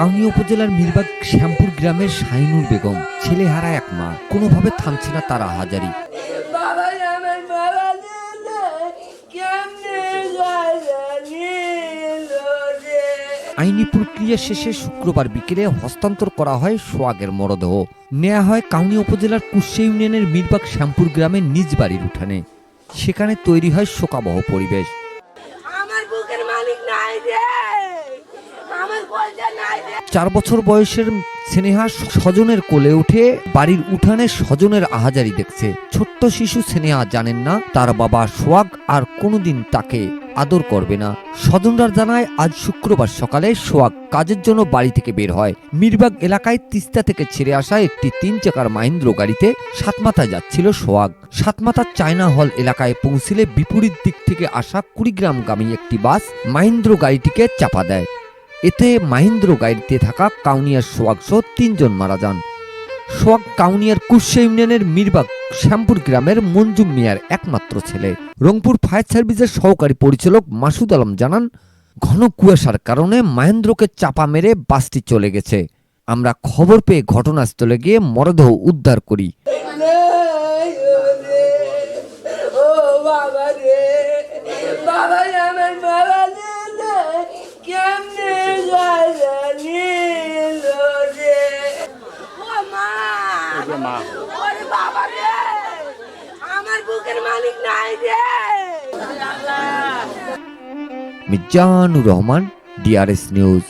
কাউনি উপজেলার মিরবাগ শ্যামপুর গ্রামের শাহিনুর বেগম, ছেলে হারা এক মা, কোনোভাবে থামছে না তারা হাজারি। আইনি প্রক্রিয়া শেষে শুক্রবার বিকেলে হস্তান্তর করা হয় সোয়াগের মরদেহ। নেওয়া হয় কাউনি উপজেলার কুশে ইউনিয়নের মিরবাগ শ্যামপুর গ্রামের নিজ বাড়ির উঠানে। সেখানে তৈরি হয় শোকাবহ পরিবেশ। আমার বুকের মালিক নাই রে। আমার চার বছর বয়সের স্নেহা স্বজনের কোলে উঠে বাড়ির উঠানে স্বজনের আহাজারি দেখছে। ছোট্ট শিশু স্নেহা জানেন না, তার বাবা সোয়াগ আর কোনোদিন তাকে আদর করবে না। স্বজনরা জানায়, আজ শুক্রবার সকালে সোয়াগ কাজের জন্য বাড়ি থেকে বের হয়। মিরবাগ এলাকায় তিস্তা থেকে ছেড়ে আসা একটি তিন চাকার মাহিন্দ্র গাড়িতে সাতমাথা যাচ্ছিল সোয়াগ সাতমাথা চায়না হল এলাকায় পৌঁছিলে বিপরীত দিক থেকে আসা কুড়িগ্রামগামী একটি বাস মাহিন্দ্র গাড়িটিকে চাপা দেয়। এতে মাহিন্দ্র গাড়িতে থাকা কাউনিয়ার সোয়াগ সহ তিনজন মারা যান। সোয়াগ কাউনিয়ার কুশে ইউনিয়নের মিরবাগ, শ্যামপুর গ্রামের মঞ্জুম মিয়ার একমাত্র ছেলে। রংপুর ফায়ার সার্ভিসের সহকারী পরিচালক মাসুদ আলম জানান, ঘন কুয়াশার কারণে মাহেন্দ্রকে চাপা মেরে বাসটি চলে গেছে। আমরা খবর পেয়ে ঘটনাস্থলে গিয়ে মরদেহ উদ্ধার করি। বাবা মা। ওরে বাবা রে! আমার বুকের মালিক নাই রে! Mizanur Rahman DRS news